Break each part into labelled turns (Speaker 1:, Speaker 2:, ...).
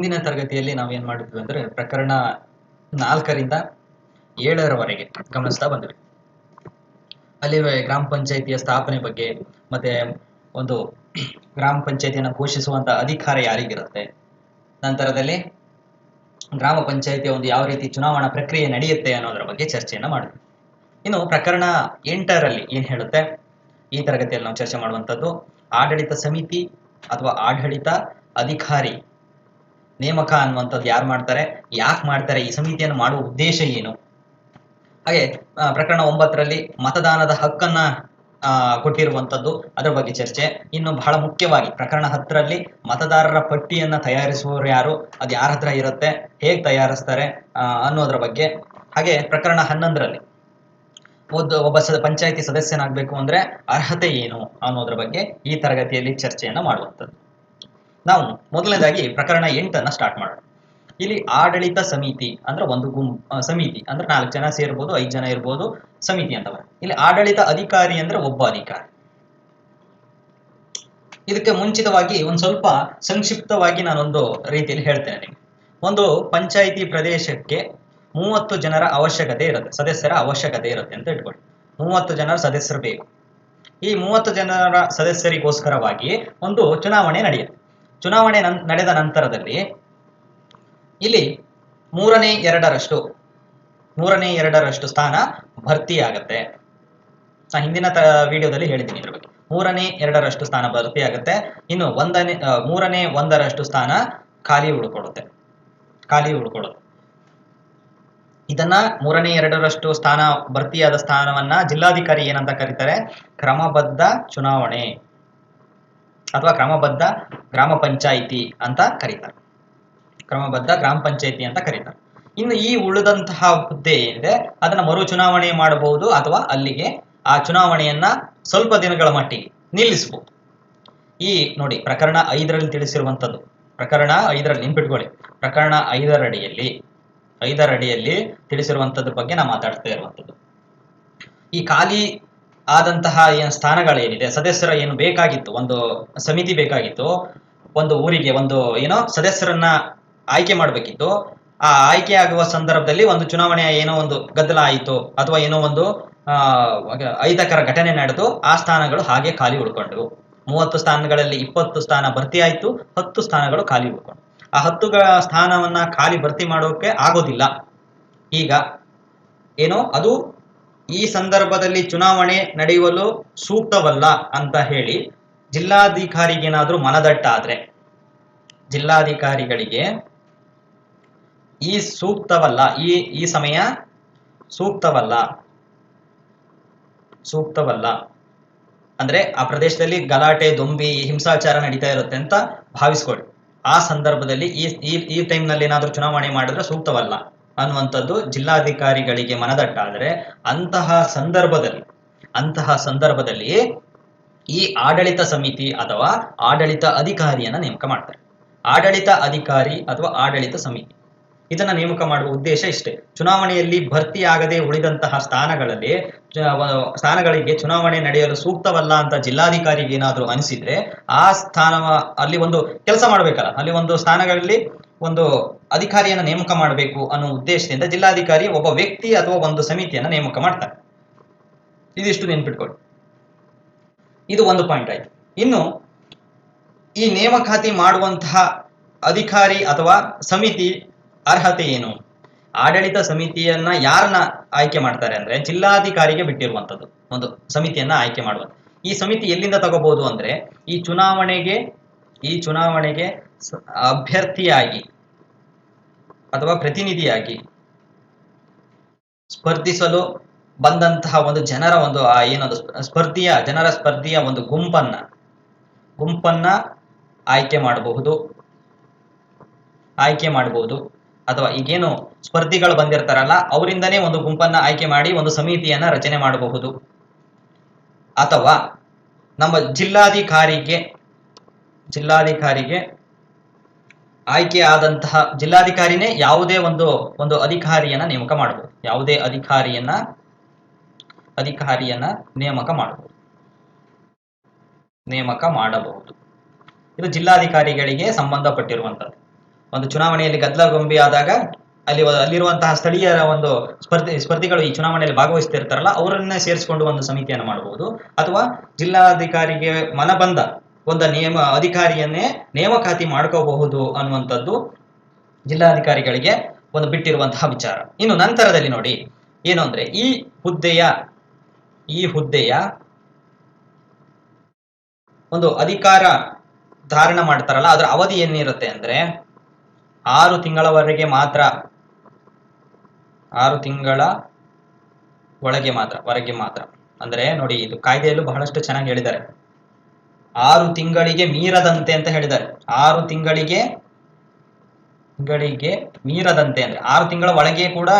Speaker 1: ಹಿಂದಿನ ತರಗತಿಯಲ್ಲಿ ನಾವು ಏನ್ ಮಾಡಿದ್ವಿ ಅಂದ್ರೆ ಪ್ರಕರಣ ನಾಲ್ಕರಿಂದ ಏಳರವರೆಗೆ ಗಮನಿಸ್ತಾ ಬಂದ್ವಿ. ಅಲ್ಲಿ ಗ್ರಾಮ ಪಂಚಾಯಿತಿಯ ಸ್ಥಾಪನೆ ಬಗ್ಗೆ, ಮತ್ತೆ ಒಂದು ಗ್ರಾಮ ಪಂಚಾಯತಿಯನ್ನು ಘೋಷಿಸುವಂತ ಅಧಿಕಾರ ಯಾರಿಗಿರುತ್ತೆ? ನಂತರದಲ್ಲಿ ಗ್ರಾಮ ಪಂಚಾಯಿತಿಯ ಒಂದು ಯಾವ ರೀತಿ ಚುನಾವಣಾ ಪ್ರಕ್ರಿಯೆ ನಡೆಯುತ್ತೆ ಅನ್ನೋದರ ಬಗ್ಗೆ ಚರ್ಚೆಯನ್ನು ಮಾಡಿದ್ವಿ. ಇನ್ನು ಪ್ರಕರಣ ಎಂಟರಲ್ಲಿ ಏನ್ ಹೇಳುತ್ತೆ? ಈ ತರಗತಿಯಲ್ಲಿ ನಾವು ಚರ್ಚೆ ಮಾಡುವಂಥದ್ದು ಆಡಳಿತ ಸಮಿತಿ ಅಥವಾ ಆಡಳಿತ ಅಧಿಕಾರಿ ನೇಮಕ ಅನ್ನುವಂಥದ್ದು ಯಾರು ಮಾಡ್ತಾರೆ? ಯಾಕೆ ಮಾಡ್ತಾರೆ? ಈ ಸಮಿತಿಯನ್ನು ಮಾಡುವ ಉದ್ದೇಶ ಏನು? ಹಾಗೆ ಪ್ರಕರಣ ಒಂಬತ್ತರಲ್ಲಿ ಮತದಾನದ ಹಕ್ಕನ್ನ ಕೊಟ್ಟಿರುವಂಥದ್ದು ಅದರ ಬಗ್ಗೆ ಚರ್ಚೆ. ಇನ್ನು ಬಹಳ ಮುಖ್ಯವಾಗಿ ಪ್ರಕರಣ ಹತ್ತರಲ್ಲಿ ಮತದಾರರ ಪಟ್ಟಿಯನ್ನ ತಯಾರಿಸುವವರು ಯಾರು? ಅದು ಯಾರ ಹತ್ರ ಇರುತ್ತೆ? ಹೇಗೆ ತಯಾರಿಸ್ತಾರೆ ಅನ್ನೋದ್ರ ಬಗ್ಗೆ. ಹಾಗೆ, ಪ್ರಕರಣ ಹನ್ನೊಂದರಲ್ಲಿ ಒಂದು, ಒಬ್ಬ ಸದ, ಪಂಚಾಯತಿ ಸದಸ್ಯನಾಗಬೇಕು ಅಂದ್ರೆ ಅರ್ಹತೆ ಏನು ಅನ್ನೋದ್ರ ಬಗ್ಗೆ ಈ ತರಗತಿಯಲ್ಲಿ ಚರ್ಚೆಯನ್ನು ಮಾಡುವಂಥದ್ದು. ನಾವು ಮೊದಲನೇದಾಗಿ ಪ್ರಕರಣ ಎಂಟನ್ನ ಸ್ಟಾರ್ಟ್ ಮಾಡೋಣ. ಇಲ್ಲಿ ಆಡಳಿತ ಸಮಿತಿ ಅಂದ್ರೆ ಒಂದು ಗುಂ ಸಮಿತಿ ಅಂದ್ರೆ ನಾಲ್ಕು ಜನ ಸೇರ್ಬೋದು, ಐದು ಜನ ಇರ್ಬೋದು, ಸಮಿತಿ ಅಂತ ಬರುತ್ತೆ ಇಲ್ಲಿ ಆಡಳಿತ ಅಧಿಕಾರಿ ಅಂದ್ರೆ ಒಬ್ಬ ಅಧಿಕಾರಿ. ಇದಕ್ಕೆ ಮುಂಚಿತವಾಗಿ ಒಂದ್ ಸ್ವಲ್ಪ ಸಂಕ್ಷಿಪ್ತವಾಗಿ ನಾನೊಂದು ರೀತಿಯಲ್ಲಿ ಹೇಳ್ತೇನೆ ನಿಮ್ಗೆ. ಒಂದು ಪಂಚಾಯಿತಿ ಪ್ರದೇಶಕ್ಕೆ ಮೂವತ್ತು ಜನರ ಅವಶ್ಯಕತೆ ಇರುತ್ತೆ, ಸದಸ್ಯರ ಅವಶ್ಯಕತೆ ಇರುತ್ತೆ ಅಂತ ಇಟ್ಕೊಳ್ಳಿ. ಮೂವತ್ತು ಜನರ ಸದಸ್ಯರು ಬೇಕು. ಈ ಮೂವತ್ತು ಜನರ ಸದಸ್ಯರಿಗೋಸ್ಕರವಾಗಿ ಒಂದು ಚುನಾವಣೆ ನಡೆಯುತ್ತೆ. ಚುನಾವಣೆ ನಡೆದ ನಂತರದಲ್ಲಿ ಇಲ್ಲಿ ಮೂರನೇ ಎರಡರಷ್ಟು ಮೂರನೇ ಎರಡರಷ್ಟು ಸ್ಥಾನ ಭರ್ತಿ ಆಗತ್ತೆ ನಾ ಹಿಂದಿನ ತ, ವಿಡಿಯೋದಲ್ಲಿ ಹೇಳಿದ್ದೀನಿ ಇದ್ರ ಬಗ್ಗೆ. ಮೂರನೇ ಎರಡರಷ್ಟು ಸ್ಥಾನ ಭರ್ತಿ ಆಗುತ್ತೆ ಇನ್ನು ಒಂದನೇ ಮೂರನೇ ಒಂದರಷ್ಟು ಸ್ಥಾನ ಖಾಲಿ ಉಳ್ಕೊಡುತ್ತೆ ಖಾಲಿ ಉಳ್ಕೊಳ್ಳುತ್ತೆ ಇದನ್ನ ಮೂರನೇ ಎರಡರಷ್ಟು ಸ್ಥಾನ ಭರ್ತಿಯಾದ ಸ್ಥಾನವನ್ನ ಜಿಲ್ಲಾಧಿಕಾರಿ ಏನಂತ ಕರೀತಾರೆ? ಕ್ರಮಬದ್ಧ ಚುನಾವಣೆ. ಅಥವಾ ಕ್ರಮಬದ್ಧ ಗ್ರಾಮ ಪಂಚಾಯಿತಿ ಅಂತ ಕರೀತಾರೆ. ಕ್ರಮಬದ್ಧ ಗ್ರಾಮ ಪಂಚಾಯಿತಿ ಅಂತ ಕರೀತಾರೆ. ಇನ್ನು ಈ ಉಳಿದಂತಹ ಹುದ್ದೆ ಏನಿದೆ, ಅದನ್ನ ಮರು ಚುನಾವಣೆ ಮಾಡಬಹುದು ಅಥವಾ ಅಲ್ಲಿಗೆ ಆ ಚುನಾವಣೆಯನ್ನ ಸ್ವಲ್ಪ ದಿನಗಳ ಮಟ್ಟಿಗೆ ನಿಲ್ಲಿಸಬಹುದು. ಈ ನೋಡಿ, ಪ್ರಕರಣ ಐದರಲ್ಲಿ ತಿಳಿಸಿರುವಂತದ್ದು ಪ್ರಕರಣ ಐದರಲ್ಲಿ ನೆನ್ಪಿಟ್ಕೊಳ್ಳಿ ಪ್ರಕರಣ ಐದರಡಿಯಲ್ಲಿ ಐದರಡಿಯಲ್ಲಿ ತಿಳಿಸಿರುವಂತದ್ರ ಬಗ್ಗೆ ನಾವು ಮಾತಾಡ್ತಾ ಇರುವಂಥದ್ದು. ಈ ಖಾಲಿ ಆದಂತಹ ಏನು ಸ್ಥಾನಗಳೇನಿದೆ, ಸದಸ್ಯರ ಏನು ಬೇಕಾಗಿತ್ತು, ಒಂದು ಸಮಿತಿ ಬೇಕಾಗಿತ್ತು, ಒಂದು ಊರಿಗೆ ಒಂದು, ಏನೋ, ಸದಸ್ಯರನ್ನ ಆಯ್ಕೆ ಮಾಡಬೇಕಿತ್ತು. ಆ ಆಯ್ಕೆ ಆಗುವ ಸಂದರ್ಭದಲ್ಲಿ ಒಂದು ಚುನಾವಣೆಯ ಏನೋ ಒಂದು ಗದ್ದಲ ಆಯಿತು ಅಥವಾ ಏನೋ ಒಂದು ಅಹಿತಕರ ಘಟನೆ ನಡೆದು ಆ ಸ್ಥಾನಗಳು ಹಾಗೆ ಖಾಲಿ ಉಳ್ಕೊಂಡವು. ಮೂವತ್ತು ಸ್ಥಾನಗಳಲ್ಲಿ ಇಪ್ಪತ್ತು ಸ್ಥಾನ ಭರ್ತಿ ಆಯಿತು, ಹತ್ತು ಸ್ಥಾನಗಳು ಖಾಲಿ ಉಳ್ಕೊಂಡು ಆ ಹತ್ತು ಸ್ಥಾನವನ್ನ ಖಾಲಿ ಭರ್ತಿ ಮಾಡೋಕೆ ಆಗೋದಿಲ್ಲ. ಈಗ, ಏನೋ, ಅದು ಈ ಸಂದರ್ಭದಲ್ಲಿ ಚುನಾವಣೆ ನಡೆಯುವಲು ಸೂಕ್ತವಲ್ಲ ಅಂತ ಹೇಳಿ ಜಿಲ್ಲಾಧಿಕಾರಿಗೇನಾದ್ರೂ ಮನದಟ್ಟಾದ್ರೆ ಜಿಲ್ಲಾಧಿಕಾರಿಗಳಿಗೆ ಈ ಸೂಕ್ತವಲ್ಲ, ಈ ಈ ಸಮಯ ಸೂಕ್ತವಲ್ಲ ಸೂಕ್ತವಲ್ಲ. ಅಂದ್ರೆ ಆ ಪ್ರದೇಶದಲ್ಲಿ ಗಲಾಟೆ, ದೊಂಬಿ, ಹಿಂಸಾಚಾರ ನಡೀತಾ ಇರುತ್ತೆ ಅಂತ ಭಾವಿಸ್ಕೊಳ್ಳಿ ಆ ಸಂದರ್ಭದಲ್ಲಿ ಈ ಈ ಟೈಮ್ನಲ್ಲಿ ಏನಾದ್ರೂ ಚುನಾವಣೆ ಮಾಡಿದ್ರೆ ಸೂಕ್ತವಲ್ಲ. ಅನ್ನುವಂಥದ್ದು ಜಿಲ್ಲಾಧಿಕಾರಿಗಳಿಗೆ ಮನದಟ್ಟಾದರೆ ಅಂತಹ ಸಂದರ್ಭದಲ್ಲಿ ಅಂತಹ ಸಂದರ್ಭದಲ್ಲಿ ಈ ಆಡಳಿತ ಸಮಿತಿ ಅಥವಾ ಆಡಳಿತ ಅಧಿಕಾರಿಯನ್ನ ನೇಮಕ ಮಾಡ್ತಾರೆ. ಆಡಳಿತ ಅಧಿಕಾರಿ ಅಥವಾ ಆಡಳಿತ ಸಮಿತಿ. ಇದನ್ನ ನೇಮಕ ಮಾಡುವ ಉದ್ದೇಶ ಇಷ್ಟೇ. ಚುನಾವಣೆಯಲ್ಲಿ ಭರ್ತಿಯಾಗದೆ ಉಳಿದಂತಹ ಸ್ಥಾನಗಳಲ್ಲಿ ಸ್ಥಾನಗಳಿಗೆ ಚುನಾವಣೆ ನಡೆಯಲು ಸೂಕ್ತವಲ್ಲ ಅಂತ ಜಿಲ್ಲಾಧಿಕಾರಿಗೆ ಏನಾದರೂ ಅನಿಸಿದ್ರೆ ಆ ಸ್ಥಾನ ಅಲ್ಲಿ ಒಂದು ಕೆಲಸ ಮಾಡಬೇಕಲ್ಲ. ಅಲ್ಲಿ ಒಂದು ಸ್ಥಾನಗಳಲ್ಲಿ ಒಂದು ಅಧಿಕಾರಿಯನ್ನ ನೇಮಕ ಮಾಡಬೇಕು ಅನ್ನೋ ಉದ್ದೇಶದಿಂದ ಜಿಲ್ಲಾಧಿಕಾರಿ ಒಬ್ಬ ವ್ಯಕ್ತಿ ಅಥವಾ ಒಂದು ಸಮಿತಿಯನ್ನ ನೇಮಕ ಮಾಡ್ತಾರೆ. ಇದಿಷ್ಟು ನೆನ್ಪಿಟ್ಕೊಳ್ಳಿ. ಇದು ಒಂದು ಪಾಯಿಂಟ್ ಆಯ್ತು. ಇನ್ನು ಈ ನೇಮಕಾತಿ ಮಾಡುವಂತಹ ಅಧಿಕಾರಿ ಅಥವಾ ಸಮಿತಿ ಅರ್ಹತೆ ಏನು? ಆಡಳಿತ ಸಮಿತಿಯನ್ನ ಯಾರನ್ನ ಆಯ್ಕೆ ಮಾಡ್ತಾರೆ ಅಂದ್ರೆ ಜಿಲ್ಲಾಧಿಕಾರಿಗೆ ಬಿಟ್ಟಿರುವಂತದ್ದು ಒಂದು ಸಮಿತಿಯನ್ನ ಆಯ್ಕೆ ಮಾಡುವಂತ ಈ ಸಮಿತಿ ಎಲ್ಲಿಂದ ತಗೋಬಹುದು ಅಂದ್ರೆ ಈ ಚುನಾವಣೆಗೆ ಈ ಚುನಾವಣೆಗೆ ಅಭ್ಯರ್ಥಿಯಾಗಿ ಅಥವಾ ಪ್ರತಿನಿಧಿಯಾಗಿ ಸ್ಪರ್ಧಿಸಲು ಬಂದಂತಹ ಒಂದು ಜನರ ಒಂದು, ಆ, ಏನೊಂದು ಸ್ಪರ್ಧಿಯ, ಜನರ ಸ್ಪರ್ಧಿಯ ಒಂದು ಗುಂಪನ್ನ ಗುಂಪನ್ನ ಆಯ್ಕೆ ಮಾಡಬಹುದು. ಆಯ್ಕೆ ಮಾಡಬಹುದು. ಅಥವಾ ಈಗೇನು ಸ್ಪರ್ಧಿಗಳು ಬಂದಿರ್ತಾರಲ್ಲ, ಅವರಿಂದನೇ ಒಂದು ಗುಂಪನ್ನ ಆಯ್ಕೆ ಮಾಡಿ ಒಂದು ಸಮಿತಿಯನ್ನ ರಚನೆ ಮಾಡಬಹುದು. ಅಥವಾ ನಮ್ಮ ಜಿಲ್ಲಾಧಿಕಾರಿಗೆ ಜಿಲ್ಲಾಧಿಕಾರಿಗೆ ಆಯ್ಕೆ ಆದಂತಹ, ಜಿಲ್ಲಾಧಿಕಾರಿನೇ ಯಾವುದೇ ಒಂದು ಒಂದು ಅಧಿಕಾರಿಯನ್ನ ನೇಮಕ ಮಾಡಬಹುದು. ಯಾವುದೇ ಅಧಿಕಾರಿಯನ್ನ ಅಧಿಕಾರಿಯನ್ನ ನೇಮಕ ಮಾಡಬಹುದು. ನೇಮಕ ಮಾಡಬಹುದು. ಇದು ಜಿಲ್ಲಾಧಿಕಾರಿಗಳಿಗೆ ಸಂಬಂಧಪಟ್ಟಿರುವಂತದ್ದು. ಒಂದು ಚುನಾವಣೆಯಲ್ಲಿ ಗದ್ದಲ ಗೊಂಬೆ ಆದಾಗ ಅಲ್ಲಿ ಅಲ್ಲಿರುವಂತಹ ಸ್ಥಳೀಯರ ಒಂದು ಸ್ಪರ್ಧಿ, ಸ್ಪರ್ಧಿಗಳು ಈ ಚುನಾವಣೆಯಲ್ಲಿ ಭಾಗವಹಿಸ್ತಿರ್ತಾರಲ್ಲ, ಅವರನ್ನೇ ಸೇರಿಸಿಕೊಂಡು ಒಂದು ಸಮಿತಿಯನ್ನು ಮಾಡಬಹುದು. ಅಥವಾ ಜಿಲ್ಲಾಧಿಕಾರಿಗೆ ಮನಬಂದ ಒಂದು ನಿಯಮ, ಅಧಿಕಾರಿಯನ್ನೇ ನೇಮಕಾತಿ ಮಾಡ್ಕೋಬಹುದು ಅನ್ನುವಂಥದ್ದು ಜಿಲ್ಲಾಧಿಕಾರಿಗಳಿಗೆ ಒಂದು ಬಿಟ್ಟಿರುವಂತಹ ವಿಚಾರ. ಇನ್ನು ನಂತರದಲ್ಲಿ ನೋಡಿ, ಏನು ಅಂದ್ರೆ ಈ ಹುದ್ದೆಯ ಈ ಹುದ್ದೆಯ ಒಂದು ಅಧಿಕಾರ ಧಾರಣ ಮಾಡ್ತಾರಲ್ಲ, ಅದರ ಅವಧಿ ಏನಿರುತ್ತೆ ಅಂದ್ರೆ ಆರು ತಿಂಗಳವರೆಗೆ ಮಾತ್ರ, ಆರು ತಿಂಗಳ ಒಳಗೆ ಮಾತ್ರ ಹೊರಗೆ ಮಾತ್ರ. ಅಂದ್ರೆ ನೋಡಿ, ಇದು ಕಾಯ್ದೆಯಲ್ಲೂ ಬಹಳಷ್ಟು ಚೆನ್ನಾಗಿ ಹೇಳಿದ್ದಾರೆ. ಆರು ತಿಂಗಳಿಗೆ ಮೀರದಂತೆ ಅಂತ ಹೇಳಿದ್ದಾರೆ. ಆರು ತಿಂಗಳಿಗೆ ತಿಂಗಳಿಗೆ ಮೀರದಂತೆ ಅಂದ್ರೆ ಆರು ತಿಂಗಳ ಒಳಗೆ ಕೂಡ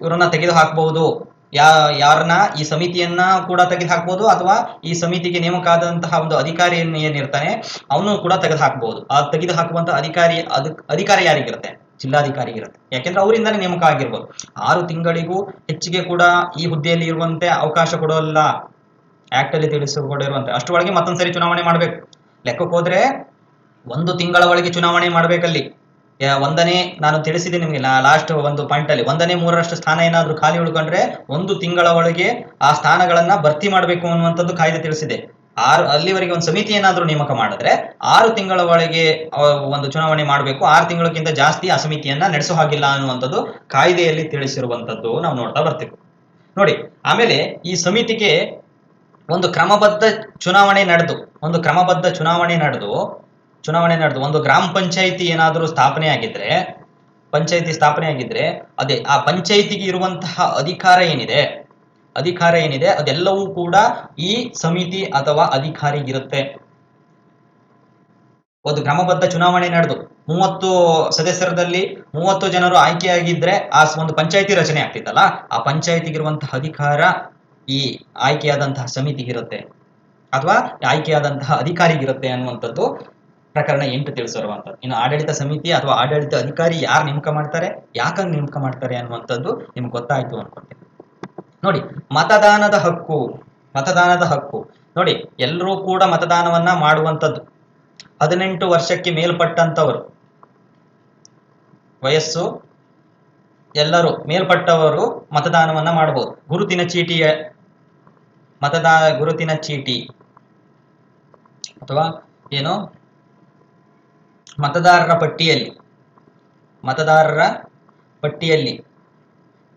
Speaker 1: ಇವರನ್ನ ತೆಗೆದು ಹಾಕಬಹುದು ಯಾ, ಯಾರನ್ನ ಈ ಸಮಿತಿಯನ್ನ ಕೂಡ ತೆಗೆದು ಹಾಕ್ಬೋದು ಅಥವಾ ಈ ಸಮಿತಿಗೆ ನೇಮಕ ಆದಂತಹ ಒಂದು ಅಧಿಕಾರಿಯನ್ನು ಏನಿರ್ತಾನೆ ಅವನು ಕೂಡ ತೆಗೆದು ಹಾಕಬಹುದು ಆ ತೆಗೆದು ಹಾಕುವಂತ ಅಧಿಕಾರಿ ಅಧಿಕಾರ ಯಾರಿಗಿರುತ್ತೆ? ಜಿಲ್ಲಾಧಿಕಾರಿಗಿರುತ್ತೆ. ಯಾಕೆಂದ್ರೆ ಅವರಿಂದಾನೇ ನೇಮಕ ಆಗಿರ್ಬೋದು ಆರು ತಿಂಗಳಿಗೂ ಹೆಚ್ಚಿಗೆ ಕೂಡ ಈ ಹುದ್ದೆಯಲ್ಲಿ ಇರುವಂತೆ ಅವಕಾಶ ಕೊಡೋಲ್ಲ. ಆಕ್ಟ್ ಅಲ್ಲಿ ತಿಳಿಸಿಕೊಡಿರುವಂತೆ ಅಷ್ಟರೊಳಗೆ ಮತ್ತೊಂದ್ಸರಿ ಚುನಾವಣೆ ಮಾಡ್ಬೇಕು. ಲೆಕ್ಕಕ್ಕೆ ಹೋದ್ರೆ ಒಂದು ತಿಂಗಳ ಒಳಗೆ ಚುನಾವಣೆ ಮಾಡ್ಬೇಕಲ್ಲಿ. ಒಂದನೇ ನಾನು ತಿಳಿಸಿದೆ ನಿಮಗೆ ಲಾಸ್ಟ್ ಒಂದು ಪಾಯಿಂಟ್ ಅಲ್ಲಿ. ಒಂದನೇ ಮೂರರಷ್ಟು ಸ್ಥಾನ ಏನಾದ್ರೂ ಖಾಲಿ ಉಳ್ಕೊಂಡ್ರೆ ಒಂದು ತಿಂಗಳ ಒಳಗೆ ಆ ಸ್ಥಾನಗಳನ್ನ ಭರ್ತಿ ಮಾಡಬೇಕು ಅನ್ನುವಂಥದ್ದು ಕಾಯ್ದೆ ತಿಳಿಸಿದೆ. ಆರು, ಅಲ್ಲಿವರೆಗೆ ಒಂದು ಸಮಿತಿ ಏನಾದ್ರೂ ನೇಮಕ ಮಾಡಿದ್ರೆ ಆರು ತಿಂಗಳ ಒಳಗೆ ಒಂದು ಚುನಾವಣೆ ಮಾಡಬೇಕು. ಆರು ತಿಂಗಳಕ್ಕಿಂತ ಜಾಸ್ತಿ ಆ ಸಮಿತಿಯನ್ನ ನಡೆಸೋ ಹಾಗಿಲ್ಲ ಅನ್ನುವಂಥದ್ದು ಕಾಯ್ದೆಯಲ್ಲಿ ತಿಳಿಸಿರುವಂತದ್ದು ನಾವು ನೋಡ್ತಾ ಬರ್ತೀವಿ. ನೋಡಿ, ಆಮೇಲೆ ಈ ಸಮಿತಿಗೆ ಒಂದು ಕ್ರಮಬದ್ಧ ಚುನಾವಣೆ ನಡೆದು, ಒಂದು ಕ್ರಮಬದ್ಧ ಚುನಾವಣೆ ನಡೆದು ಚುನಾವಣೆ ನಡೆದು ಒಂದು ಗ್ರಾಮ ಪಂಚಾಯಿತಿ ಏನಾದರೂ ಸ್ಥಾಪನೆ ಆಗಿದ್ರೆ, ಪಂಚಾಯಿತಿ ಸ್ಥಾಪನೆ ಆಗಿದ್ರೆ, ಅದೇ ಆ ಪಂಚಾಯಿತಿಗೆ ಇರುವಂತಹ ಅಧಿಕಾರ ಏನಿದೆ ಅಧಿಕಾರ ಏನಿದೆ, ಅದೆಲ್ಲವೂ ಕೂಡ ಈ ಸಮಿತಿ ಅಥವಾ ಅಧಿಕಾರಿಗಿರುತ್ತೆ ಒಂದು ಕ್ರಮಬದ್ಧ ಚುನಾವಣೆ ನಡೆದು ಮೂವತ್ತು ಸದಸ್ಯರದಲ್ಲಿ ಮೂವತ್ತು ಜನರು ಆಯ್ಕೆಯಾಗಿದ್ರೆ, ಆ ಒಂದು ಪಂಚಾಯಿತಿ ರಚನೆ ಆಗ್ತಿತ್ತಲ್ಲ, ಆ ಪಂಚಾಯಿತಿಗಿರುವಂತಹ ಅಧಿಕಾರ ಈ ಆಯ್ಕೆಯಾದಂತಹ ಸಮಿತಿಗಿರುತ್ತೆ ಅಥವಾ ಆಯ್ಕೆಯಾದಂತಹ ಅಧಿಕಾರಿಗಿರುತ್ತೆ ಅನ್ನುವಂಥದ್ದು ಪ್ರಕರಣ ಎಂಟು ತಿಳಿಸಿರುವಂಥದ್ದು. ಇನ್ನು ಆಡಳಿತ ಸಮಿತಿ ಅಥವಾ ಆಡಳಿತ ಅಧಿಕಾರಿ ಯಾರು ನೇಮಕ ಮಾಡ್ತಾರೆ? ಯಾಕಂಗ್ ನೇಮಕ ಮಾಡ್ತಾರೆ ಅನ್ನುವಂಥದ್ದು ನಿಮ್ಗೆ ಗೊತ್ತಾಯ್ತು ಅನ್ಕೊಂತೀನಿ. ನೋಡಿ, ಮತದಾನದ ಹಕ್ಕು ಮತದಾನದ ಹಕ್ಕು. ನೋಡಿ ಎಲ್ಲರೂ ಕೂಡ ಮತದಾನವನ್ನ ಮಾಡುವಂಥದ್ದು. ಹದಿನೆಂಟು ವರ್ಷಕ್ಕೆ ಮೇಲ್ಪಟ್ಟಂತವರು ವಯಸ್ಸು, ಎಲ್ಲರೂ ಮೇಲ್ಪಟ್ಟವರು ಮತದಾನವನ್ನ ಮಾಡಬಹುದು ಗುರುತಿನ ಚೀಟಿಯ ಮತದಾನ ಗುರುತಿನ ಚೀಟಿ. ಅಥವಾ ಏನು? ಮತದಾರರ ಪಟ್ಟಿಯಲ್ಲಿ. ಮತದಾರರ ಪಟ್ಟಿಯಲ್ಲಿ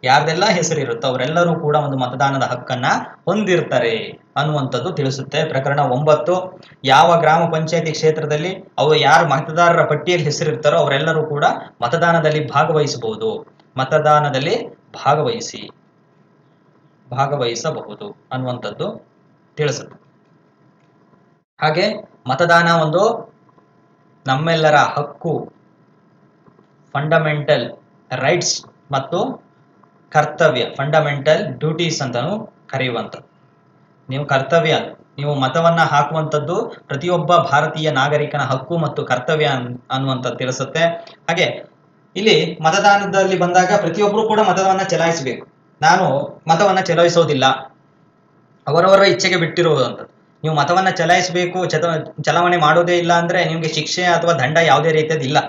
Speaker 1: ಯಾರ್ದೆಲ್ಲ ಹೆಸರಿರುತ್ತೋ ಅವರೆಲ್ಲರೂ ಕೂಡ ಒಂದು ಮತದಾನದ ಹಕ್ಕನ್ನ ಹೊಂದಿರ್ತಾರೆ ಅನ್ನುವಂಥದ್ದು ತಿಳಿಸುತ್ತೆ. ಪ್ರಕರಣ ಒಂಬತ್ತು, ಯಾವ ಗ್ರಾಮ ಪಂಚಾಯತಿ ಕ್ಷೇತ್ರದಲ್ಲಿ ಅವರು ಯಾರು ಮತದಾರರ ಪಟ್ಟಿಯಲ್ಲಿ ಹೆಸರಿರ್ತಾರೋ ಅವರೆಲ್ಲರೂ ಕೂಡ ಮತದಾನದಲ್ಲಿ ಭಾಗವಹಿಸಬಹುದು. ಮತದಾನದಲ್ಲಿ ಭಾಗವಹಿಸಿ, ಭಾಗವಹಿಸಬಹುದು ಅನ್ನುವಂಥದ್ದು ತಿಳಿಸುತ್ತೆ. ಹಾಗೆ ಮತದಾನ ಒಂದು ನಮ್ಮೆಲ್ಲರ ಹಕ್ಕು ಫಂಡಮೆಂಟಲ್ ರೈಟ್ಸ್ ಮತ್ತು ಕರ್ತವ್ಯ ಫಂಡಮೆಂಟಲ್ ಡ್ಯೂಟೀಸ್ ಅಂತಾನು ಕರೆಯುವಂಥದ್ದು. ನೀವು ಕರ್ತವ್ಯ, ನೀವು ಮತವನ್ನ ಹಾಕುವಂಥದ್ದು ಪ್ರತಿಯೊಬ್ಬ ಭಾರತೀಯ ನಾಗರಿಕನ ಹಕ್ಕು ಮತ್ತು ಕರ್ತವ್ಯ ಅನ್- ಅನ್ನುವಂಥದ್ದು ತಿಳಿಸುತ್ತೆ. ಹಾಗೆ, ಇಲ್ಲಿ ಮತದಾನದಲ್ಲಿ ಬಂದಾಗ ಪ್ರತಿಯೊಬ್ಬರು ಕೂಡ ಮತವನ್ನ ಚಲಾಯಿಸಬೇಕು. ನಾನು ಮತವನ್ನ ಚಲಾಯಿಸೋದಿಲ್ಲ. ಅವರವರ ಇಚ್ಛೆಗೆ ಬಿಟ್ಟಿರುವಂಥದ್ದು ನೀವು ಮತವನ್ನ ಚಲಾಯಿಸಬೇಕು, ಚತ, ಚಲಾವಣೆ ಮಾಡೋದೇ ಇಲ್ಲ ಅಂದ್ರೆ ನಿಮಗೆ ಶಿಕ್ಷೆ ಅಥವಾ ದಂಡ ಯಾವುದೇ ರೀತಿಯದ್ದು ಇಲ್ಲ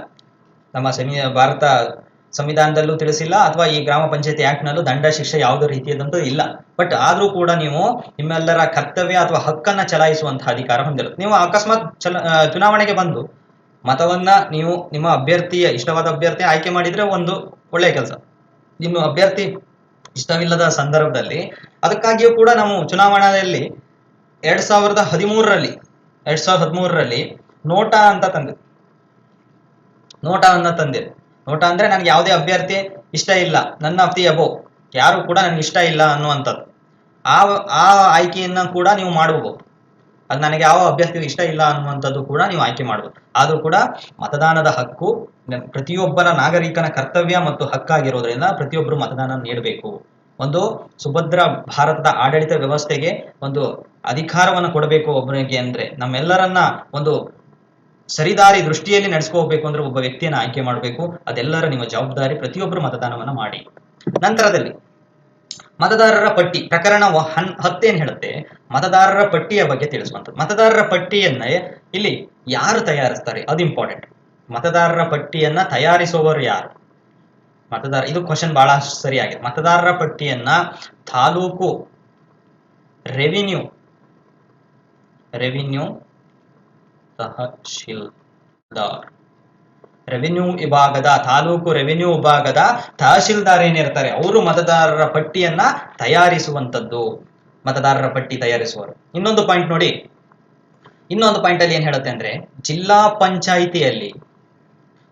Speaker 1: ನಮ್ಮ ಸಂವಿ ಭಾರತ ಸಂವಿಧಾನದಲ್ಲೂ ತಿಳಿಸಿಲ್ಲ ಅಥವಾ ಈ ಗ್ರಾಮ ಪಂಚಾಯತಿ ಆಕ್ಟ್ನಲ್ಲೂ ದಂಡ ಶಿಕ್ಷೆ ಯಾವುದೇ ರೀತಿಯದಂತೂ ಇಲ್ಲ. ಬಟ್ ಆದ್ರೂ ಕೂಡ ನೀವು ನಿಮ್ಮೆಲ್ಲರ ಕರ್ತವ್ಯ ಅಥವಾ ಹಕ್ಕನ್ನ ಚಲಾಯಿಸುವಂತಹ ಅಧಿಕಾರ ಹೊಂದಿರುತ್ತೆ ನೀವು ಅಕಸ್ಮಾತ್ ಚಲ ಚುನಾವಣೆಗೆ ಬಂದು ಮತವನ್ನ ನೀವು ನಿಮ್ಮ ಅಭ್ಯರ್ಥಿಯ, ಇಷ್ಟವಾದ ಅಭ್ಯರ್ಥಿ ಆಯ್ಕೆ ಮಾಡಿದ್ರೆ ಒಂದು ಒಳ್ಳೆಯ ಕೆಲಸ. ನಿಮ್ಮ ಅಭ್ಯರ್ಥಿ ಇಷ್ಟವಿಲ್ಲದ ಸಂದರ್ಭದಲ್ಲಿ ಅದಕ್ಕಾಗಿಯೂ ಕೂಡ ನಾವು ಚುನಾವಣೆಯಲ್ಲಿ ಎರಡ್ ಸಾವಿರದ ಹದಿಮೂರರಲ್ಲಿ, ಎರಡ್ ಸಾವಿರದ ಹದಿಮೂರರಲ್ಲಿ ನೋಟಾ ಅಂತ ತಂದೆ ನೋಟಾವನ್ನ ತಂದೆ ನೋಟಾ ಅಂದ್ರೆ ನನಗೆ ಯಾವುದೇ ಅಭ್ಯರ್ಥಿ ಇಷ್ಟ ಇಲ್ಲ. ನನ್ನ ದಿ ಅಬೋ ಯಾರು ಕೂಡ ನನಗೆ ಇಷ್ಟ ಇಲ್ಲ ಅನ್ನುವಂಥದ್ದು. ಆ ಆ ಆಯ್ಕೆಯನ್ನ ಕೂಡ ನೀವು ಮಾಡಬಹುದು ಅದು ನನಗೆ ಯಾವ ಅಭ್ಯರ್ಥಿ ಇಷ್ಟ ಇಲ್ಲ ಅನ್ನುವಂಥದ್ದು ಕೂಡ ನೀವು ಆಯ್ಕೆ ಮಾಡಬಹುದು ಆದರೂ ಕೂಡ ಮತದಾನದ ಹಕ್ಕು ಪ್ರತಿಯೊಬ್ಬರ ನಾಗರಿಕನ ಕರ್ತವ್ಯ ಮತ್ತು ಹಕ್ಕಾಗಿರೋದ್ರಿಂದ ಪ್ರತಿಯೊಬ್ಬರು ಮತದಾನ ನೀಡಬೇಕು. ಒಂದು ಸುಭದ್ರ ಭಾರತದ ಆಡಳಿತ ವ್ಯವಸ್ಥೆಗೆ ಒಂದು ಅಧಿಕಾರವನ್ನು ಕೊಡಬೇಕು ಒಬ್ಬನಿಗೆ ಅಂದ್ರೆ ನಮ್ಮೆಲ್ಲರನ್ನ ಒಂದು ಸರಿದಾರಿ ದೃಷ್ಟಿಯಲ್ಲಿ ನಡೆಸ್ಕೋಬೇಕು ಅಂದ್ರೆ ಒಬ್ಬ ವ್ಯಕ್ತಿಯನ್ನು ಆಯ್ಕೆ ಮಾಡಬೇಕು. ಅದೆಲ್ಲರ ನಿಮ್ಮ ಜವಾಬ್ದಾರಿ ಪ್ರತಿಯೊಬ್ಬರು ಮತದಾನವನ್ನ ಮಾಡಿ. ನಂತರದಲ್ಲಿ ಮತದಾರರ ಪಟ್ಟಿ, ಪ್ರಕರಣ ಹನ್, ಹತ್ತೇನ್ ಹೇಳುತ್ತೆ? ಮತದಾರರ ಪಟ್ಟಿಯ ಬಗ್ಗೆ ತಿಳಿಸುವಂಥದ್ದು. ಮತದಾರರ ಪಟ್ಟಿಯನ್ನ ಇಲ್ಲಿ ಯಾರು ತಯಾರಿಸ್ತಾರೆ? ಅದು ಇಂಪಾರ್ಟೆಂಟ್ ಮತದಾರರ ಪಟ್ಟಿಯನ್ನ ತಯಾರಿಸುವವರು ಯಾರು? ಮತದಾರ, ಇದು ಕ್ವಶನ್ ಬಹಳ ಸರಿಯಾಗಿದೆ ಮತದಾರರ ಪಟ್ಟಿಯನ್ನ taluk revenue revenue tahsildar. Revenue ವಿಭಾಗದ, ತಾಲೂಕು ರೆವಿನ್ಯೂ ವಿಭಾಗದ ತಹಶೀಲ್ದಾರ್ ಏನಿರ್ತಾರೆ, ಅವರು ಮತದಾರರ ಪಟ್ಟಿಯನ್ನ ತಯಾರಿಸುವಂತದ್ದು ಮತದಾರರ ಪಟ್ಟಿ ತಯಾರಿಸುವರು. ಇನ್ನೊಂದು ಪಾಯಿಂಟ್ ನೋಡಿ. ಇನ್ನೊಂದು ಪಾಯಿಂಟ್ ಅಲ್ಲಿ ಏನ್ ಹೇಳುತ್ತೆ ಅಂದ್ರೆ, ಜಿಲ್ಲಾ ಪಂಚಾಯಿತಿಯಲ್ಲಿ,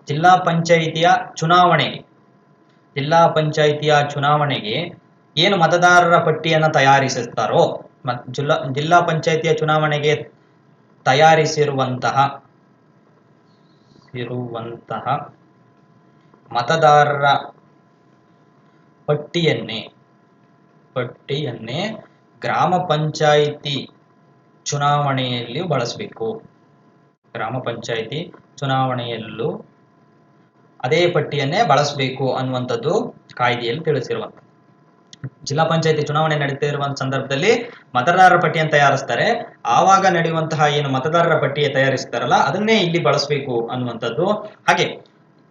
Speaker 1: ಜಿಲ್ಲಾ ಪಂಚಾಯಿತಿಯ ಚುನಾವಣೆಗೆ ಜಿಲ್ಲಾ ಪಂಚಾಯಿತಿಯ ಚುನಾವಣೆಗೆ ಏನು ಮತದಾರರ ಪಟ್ಟಿಯನ್ನು ತಯಾರಿಸುತ್ತಾರೋ ಜಿಲ್ಲಾ ಜಿಲ್ಲಾ ಪಂಚಾಯಿತಿಯ ಚುನಾವಣೆಗೆ ತಯಾರಿಸಿರುವಂತಹ, ಇರುವಂತಹ ಮತದಾರರ ಪಟ್ಟಿಯನ್ನೇ ಪಟ್ಟಿಯನ್ನೇ ಗ್ರಾಮ ಪಂಚಾಯಿತಿ ಚುನಾವಣೆಯಲ್ಲಿ ಬಳಸಬೇಕು. ಗ್ರಾಮ ಪಂಚಾಯಿತಿ ಚುನಾವಣೆಯಲ್ಲೂ ಅದೇ ಪಟ್ಟಿಯನ್ನೇ ಬಳಸಬೇಕು ಅನ್ನುವಂಥದ್ದು ಕಾಯ್ದೆಯಲ್ಲಿ ತಿಳಿಸಿರುವಂಥದ್ದು ಜಿಲ್ಲಾ ಪಂಚಾಯತಿ ಚುನಾವಣೆ ನಡೀತಾ ಸಂದರ್ಭದಲ್ಲಿ ಮತದಾರರ ಪಟ್ಟಿಯನ್ನು ತಯಾರಿಸ್ತಾರೆ. ಆವಾಗ ನಡೆಯುವಂತಹ ಏನು ಮತದಾರರ ಪಟ್ಟಿಯ ತಯಾರಿಸ್ತಾರಲ್ಲ, ಅದನ್ನೇ ಇಲ್ಲಿ ಬಳಸಬೇಕು ಅನ್ನುವಂಥದ್ದು. ಹಾಗೆ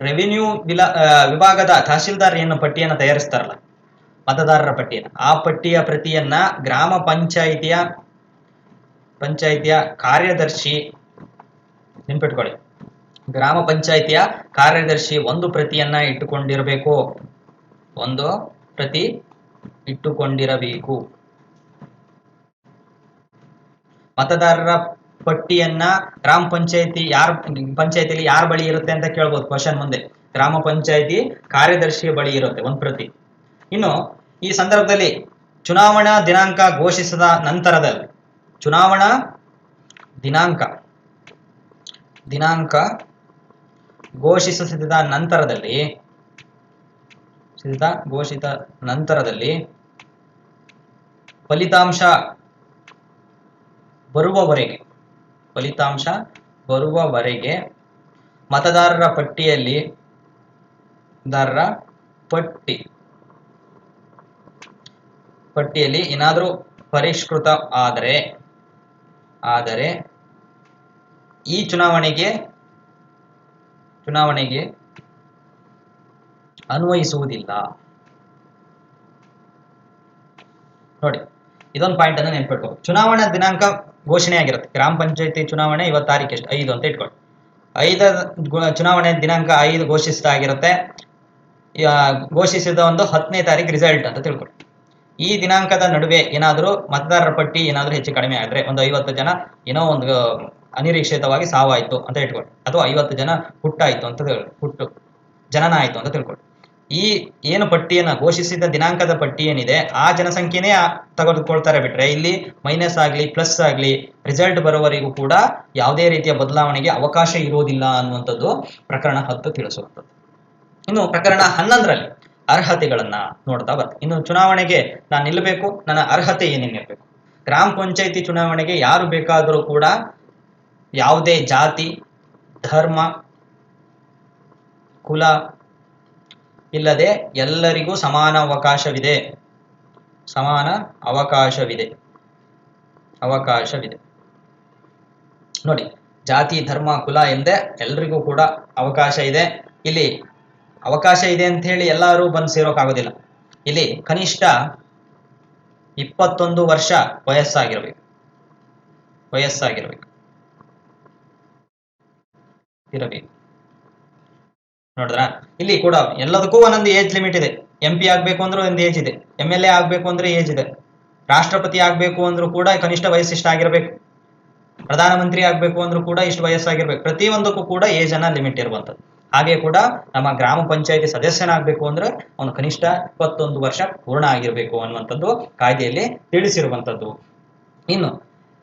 Speaker 1: ರೆವಿನ್ಯೂ ವಿಲಾ ವಿಭಾಗದ ತಹಶೀಲ್ದಾರ್ ಏನು ಪಟ್ಟಿಯನ್ನು ತಯಾರಿಸ್ತಾರಲ್ಲ, ಮತದಾರರ ಪಟ್ಟಿಯನ್ನು. ಆ ಪಟ್ಟಿಯ ಪ್ರತಿಯನ್ನ ಗ್ರಾಮ ಪಂಚಾಯಿತಿಯ ಪಂಚಾಯಿತಿಯ ಕಾರ್ಯದರ್ಶಿ ನೆನ್ಪಿಟ್ಕೊಳ್ಳಿ ಗ್ರಾಮ ಪಂಚಾಯಿತಿಯ ಕಾರ್ಯದರ್ಶಿ ಒಂದು ಪ್ರತಿಯನ್ನ ಇಟ್ಟುಕೊಂಡಿರಬೇಕು. ಒಂದು ಪ್ರತಿ ಇಟ್ಟುಕೊಂಡಿರಬೇಕು. ಮತದಾರರ ಪಟ್ಟಿಯನ್ನ ಗ್ರಾಮ ಪಂಚಾಯತಿ ಯಾರ ಪಂಚಾಯತಿಲಿ ಯಾರ ಬಳಿ ಇರುತ್ತೆ ಅಂತ ಕೇಳ್ಬೋದು ಕ್ವಶನ್ ಮುಂದೆ. ಗ್ರಾಮ ಪಂಚಾಯತಿ ಕಾರ್ಯದರ್ಶಿಯ ಬಳಿ ಇರುತ್ತೆ ಒಂದು ಪ್ರತಿ. ಇನ್ನು ಈ ಸಂದರ್ಭದಲ್ಲಿ ಚುನಾವಣಾ ದಿನಾಂಕ ಘೋಷಿಸಿದ ನಂತರದಲ್ಲಿ, ಚುನಾವಣಾ ದಿನಾಂಕ ದಿನಾಂಕ ಘೋಷಿಸಿದ ನಂತರದಲ್ಲಿ ಸಿದ್ಧ ಘೋಷಿತ ನಂತರದಲ್ಲಿ ಫಲಿತಾಂಶ ಬರುವವರೆಗೆ ಫಲಿತಾಂಶ ಬರುವವರೆಗೆ ಮತದಾರರ ಪಟ್ಟಿಯಲ್ಲಿ ದಾರರ ಪಟ್ಟಿ, ಪಟ್ಟಿಯಲ್ಲಿ ಏನಾದರೂ ಪರಿಷ್ಕೃತ ಆದರೆ ಆದರೆ ಈ ಚುನಾವಣೆಗೆ ಚುನಾವಣೆಗೆ ಅನ್ವಯಿಸುವುದಿಲ್ಲ. ನೋಡಿ, ಇದೊಂದು ಪಾಯಿಂಟ್ ಅನ್ನು ನೆನ್ಪಿಟ್ಕೊ ಚುನಾವಣಾ ದಿನಾಂಕ ಘೋಷಣೆ ಆಗಿರುತ್ತೆ ಗ್ರಾಮ ಪಂಚಾಯತಿ ಚುನಾವಣೆ ಇವತ್ತು ತಾರೀಕು ಎಷ್ಟು ಐದು ಅಂತ ಇಟ್ಕೊಳ್ಳಿ. ಐದ ಚುನಾವಣೆ ದಿನಾಂಕ ಐದು ಘೋಷಿಸಿದಾಗಿರುತ್ತೆ. ಆಗಿರುತ್ತೆ ಘೋಷಿಸಿದ ಒಂದು ಹತ್ತನೇ ತಾರೀಕು ರಿಸಲ್ಟ್ ಅಂತ ತಿಳ್ಕೊಳ್ಳಿ. ಈ ದಿನಾಂಕದ ನಡುವೆ ಏನಾದರೂ ಮತದಾರರ ಪಟ್ಟಿ ಏನಾದರೂ ಹೆಚ್ಚು ಕಡಿಮೆ ಆದರೆ ಒಂದು ಐವತ್ತು ಜನ ಏನೋ ಒಂದು ಅನಿರೀಕ್ಷಿತವಾಗಿ ಸಾವಾಯಿತು ಅಂತ ಇಟ್ಕೊಳ್ಳಿ ಅಥವಾ ಐವತ್ತು ಜನ ಹುಟ್ಟಾಯಿತು ಅಂತ ತಿಳ್ಕೊಳ್ಳಿ ಹುಟ್ಟು ಜನನ ಆಯಿತು ಅಂತ ತಿಳ್ಕೊಳ್ಳಿ ಈ ಏನು ಪಟ್ಟಿಯನ್ನು ಘೋಷಿಸಿದ ದಿನಾಂಕದ ಪಟ್ಟಿ ಏನಿದೆ, ಆ ಜನಸಂಖ್ಯೆನೇ ತೆಗೆದುಕೊಳ್ತಾರೆ ಬಿಟ್ರೆ ಇಲ್ಲಿ ಮೈನಸ್ ಆಗಲಿ ಪ್ಲಸ್ ಆಗಲಿ ರಿಸಲ್ಟ್ ಬರೋವರೆಗೂ ಕೂಡ ಯಾವುದೇ ರೀತಿಯ ಬದಲಾವಣೆಗೆ ಅವಕಾಶ ಇರುವುದಿಲ್ಲ ಅನ್ನುವಂಥದ್ದು ಪ್ರಕರಣ ಹತ್ತು ತಿಳಿಸುವಂಥದ್ದು. ಇನ್ನು ಪ್ರಕರಣ ಹನ್ನೊಂದರಲ್ಲಿ ಅರ್ಹತೆಗಳನ್ನ ನೋಡ್ತಾ ಬರ್ತೀನಿ ಇನ್ನು ಚುನಾವಣೆಗೆ ನಾನು ನಿಲ್ಲಬೇಕು ನನ್ನ ಅರ್ಹತೆ ಏನೇನಿರಬೇಕು ಗ್ರಾಮ ಪಂಚಾಯಿತಿ ಚುನಾವಣೆಗೆ ಯಾರು ಬೇಕಾದರೂ ಕೂಡ ಯಾವುದೇ ಜಾತಿ, ಧರ್ಮ, ಕುಲ ಇಲ್ಲದೆ ಎಲ್ಲರಿಗೂ ಸಮಾನ ಅವಕಾಶವಿದೆ. ಸಮಾನ ಅವಕಾಶವಿದೆ. ಅವಕಾಶವಿದೆ. ನೋಡಿ, ಜಾತಿ, ಧರ್ಮ, ಕುಲ ಎಂದೇ ಎಲ್ರಿಗೂ ಕೂಡ ಅವಕಾಶ ಇದೆ. ಇಲ್ಲಿ ಅವಕಾಶ ಇದೆ ಅಂತ ಹೇಳಿ ಎಲ್ಲರೂ ಬಂದು ಸೇರೋಕ್ಕಾಗೋದಿಲ್ಲ ಇಲ್ಲಿ ಕನಿಷ್ಠ ಇಪ್ಪತ್ತೊಂದು ವರ್ಷ ವಯಸ್ಸಾಗಿರ್ಬೇಕು. ವಯಸ್ಸಾಗಿರ್ಬೇಕು. ಇರಬೇಕು. ನೋಡಿದ್ರ? ಇಲ್ಲಿ ಕೂಡ ಎಲ್ಲದಕ್ಕೂ ಒಂದೊಂದು ಏಜ್ ಲಿಮಿಟ್ ಇದೆ. ಎಂ ಪಿ ಆಗ್ಬೇಕು ಅಂದ್ರೆ ಒಂದು ಏಜ್ ಇದೆ. ಎಂ ಎಲ್ ಎ ಆಗ್ಬೇಕು ಅಂದ್ರೆ ಏಜ್ ಇದೆ. ರಾಷ್ಟ್ರಪತಿ ಆಗ್ಬೇಕು ಅಂದ್ರೂ ಕೂಡ ಕನಿಷ್ಠ ವಯಸ್ಸು ಇಷ್ಟ ಆಗಿರ್ಬೇಕು. ಪ್ರಧಾನಮಂತ್ರಿ ಆಗ್ಬೇಕು ಅಂದ್ರೂ ಕೂಡ ಇಷ್ಟು ವಯಸ್ಸಾಗಿರ್ಬೇಕು. ಪ್ರತಿಯೊಂದಕ್ಕೂ ಕೂಡ ಏಜ್ ಅನ್ನ ಲಿಮಿಟ್ ಇರುವಂತದ್ದು ಹಾಗೆ ಕೂಡ ನಮ್ಮ ಗ್ರಾಮ ಪಂಚಾಯತಿ ಸದಸ್ಯನಾಗಬೇಕು ಅಂದ್ರೆ ಅವನು ಕನಿಷ್ಠ ಇಪ್ಪತ್ತೊಂದು ವರ್ಷ ಪೂರ್ಣ ಆಗಿರಬೇಕು ಅನ್ನುವಂಥದ್ದು ಕಾಯ್ದೆಯಲ್ಲಿ ತಿಳಿಸಿರುವಂಥದ್ದು. ಇನ್ನು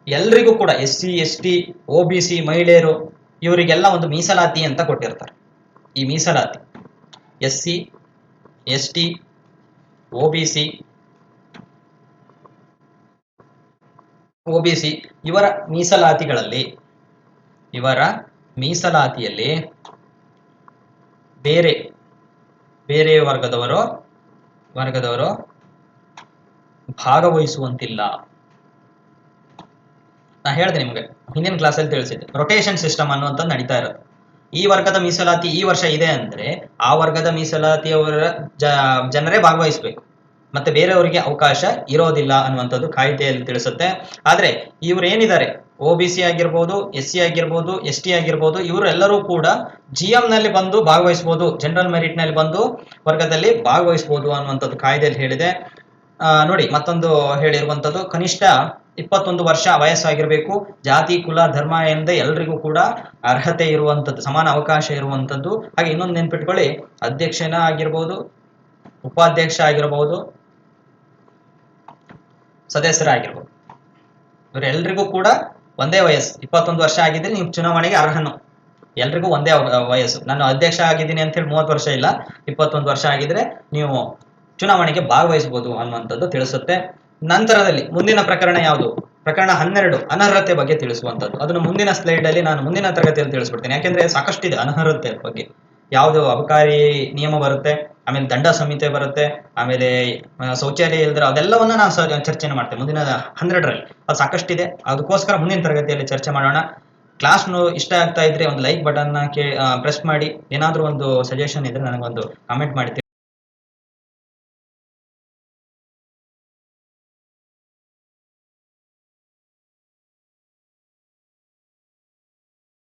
Speaker 1: ಎಲ್ರಿಗೂ ಕೂಡ S C S T O B C ಮಹಿಳೆಯರು ಇವರಿಗೆಲ್ಲ ಒಂದು ಮೀಸಲಾತಿ ಅಂತ ಕೊಟ್ಟಿರ್ತಾರೆ. ಈ ಮೀಸಲಾತಿ S C, S T, O B C, O B C ಇವರ ಮೀಸಲಾತಿಗಳಲ್ಲಿ, ಇವರ ಮೀಸಲಾತಿಯಲ್ಲಿ ಬೇರೆ ಬೇರೆ ವರ್ಗದವರು ವರ್ಗದವರು ಭಾಗವಹಿಸುವಂತಿಲ್ಲ. ನಾ ಹೇಳಿದೆ ನಿಮಗೆ. ಹಿಂದಿನ ಕ್ಲಾಸಲ್ಲಿ ತಿಳಿಸಿದ್ದೆ. ರೊಟೇಷನ್ ಸಿಸ್ಟಮ್ ಅನ್ನುವಂಥದ್ದು ನಡೀತಾ ಇರುತ್ತೆ ಈ ವರ್ಗದ ಮೀಸಲಾತಿ ಈ ವರ್ಷ ಇದೆ ಅಂದ್ರೆ ಆ ವರ್ಗದ ಮೀಸಲಾತಿಯವರ ಜನರೇ ಭಾಗವಹಿಸಬೇಕು. ಮತ್ತೆ ಬೇರೆಯವರಿಗೆ ಅವಕಾಶ ಇರೋದಿಲ್ಲ ಅನ್ನುವಂಥದ್ದು ಕಾಯ್ದೆಯಲ್ಲಿ ತಿಳಿಸುತ್ತೆ. ಆದ್ರೆ ಇವ್ರು ಏನಿದ್ದಾರೆ? ಒ ಬಿ ಸಿ ಆಗಿರ್ಬೋದು ಎಸ್ ಸಿ ಆಗಿರ್ಬೋದು ಎಸ್ ಟಿ ಆಗಿರ್ಬೋದು ಇವರೆಲ್ಲರೂ ಕೂಡ ಜಿ ಎಂ ನಲ್ಲಿ ಬಂದು ಭಾಗವಹಿಸಬಹುದು ಜನರಲ್ ಮೆರಿಟ್ನಲ್ಲಿ ಬಂದು ವರ್ಗದಲ್ಲಿ ಭಾಗವಹಿಸಬಹುದು ಅನ್ನುವಂಥದ್ದು ಕಾಯ್ದೆಯಲ್ಲಿ ಹೇಳಿದೆ. ನೋಡಿ, ಮತ್ತೊಂದು ಹೇಳಿರುವಂಥದ್ದು, ಕನಿಷ್ಠ ಇಪ್ಪತ್ತೊಂದು ವರ್ಷ ವಯಸ್ಸಾಗಿರಬೇಕು. ಜಾತಿ, ಕುಲ, ಧರ್ಮ ಎಂದೇ ಎಲ್ರಿಗೂ ಕೂಡ ಅರ್ಹತೆ ಇರುವಂಥದ್ದು, ಸಮಾನ ಅವಕಾಶ ಇರುವಂಥದ್ದು. ಹಾಗೆ ಇನ್ನೊಂದು ನೆನ್ಪಿಟ್ಕೊಳ್ಳಿ, ಅಧ್ಯಕ್ಷನ ಆಗಿರ್ಬೋದು, ಉಪಾಧ್ಯಕ್ಷ ಆಗಿರ್ಬೋದು, ಸದಸ್ಯರಾಗಿರ್ಬೋದು. ಇವರೆಲ್ರಿಗೂ ಕೂಡ ಒಂದೇ ವಯಸ್ಸು. ಇಪ್ಪತ್ತೊಂದು ವರ್ಷ ಆಗಿದ್ರೆ ನೀವು ಚುನಾವಣೆಗೆ ಅರ್ಹನು. ಎಲ್ರಿಗೂ ಒಂದೇ ವಯಸ್ಸು. ನಾನು ಅಧ್ಯಕ್ಷ ಆಗಿದ್ದೀನಿ ಅಂತ ಹೇಳಿ ಮೂವತ್ತು ವರ್ಷ ಇಲ್ಲ. ಇಪ್ಪತ್ತೊಂದು ವರ್ಷ ಆಗಿದ್ರೆ ನೀವು ಚುನಾವಣೆಗೆ ಭಾಗವಹಿಸಬಹುದು ಅನ್ನುವಂಥದ್ದು ತಿಳಿಸುತ್ತೆ. ನಂತರದಲ್ಲಿ ಮುಂದಿನ ಪ್ರಕರಣ ಯಾವುದು? ಪ್ರಕರಣ ಹನ್ನೆರಡು, ಅನರ್ಹತೆ ಬಗ್ಗೆ ತಿಳಿಸುವಂಥದ್ದು. ಅದನ್ನು ಮುಂದಿನ ಸ್ಲೈಡ್ ಅಲ್ಲಿ ನಾನು ಮುಂದಿನ ತರಗತಿಯಲ್ಲಿ ತಿಳಿಸ್ಬಿಡ್ತೇನೆ. ಯಾಕೆಂದ್ರೆ ಸಾಕಷ್ಟಿದೆ ಅನರ್ಹತೆ ಬಗ್ಗೆ. ಯಾವುದು ಅಬಕಾರಿ ನಿಯಮ ಬರುತ್ತೆ, ಆಮೇಲೆ ದಂಡ ಸಂಹಿತೆ ಬರುತ್ತೆ, ಆಮೇಲೆ ಶೌಚಾಲಯ ಇಲ್ದ್ರೆ ಅದೆಲ್ಲವನ್ನ ನಾನು ಚರ್ಚೆ ಮಾಡ್ತೇನೆ ಮುಂದಿನ ಹನ್ನೆರಡರಲ್ಲಿ. ಅದು ಸಾಕಷ್ಟಿದೆ. ಅದಕ್ಕೋಸ್ಕರ ಮುಂದಿನ ತರಗತಿಯಲ್ಲಿ ಚರ್ಚೆ ಮಾಡೋಣ. ಕ್ಲಾಸ್ ಇಷ್ಟ ಆಗ್ತಾ ಇದ್ರೆ ಒಂದು ಲೈಕ್ ಬಟನ್ನ ಕೇ ಪ್ರೆಸ್ ಮಾಡಿ. ಏನಾದರೂ ಒಂದು ಸಜೆಷನ್ ಇದ್ರೆ ನನಗೊಂದು ಕಾಮೆಂಟ್ ಮಾಡಿ.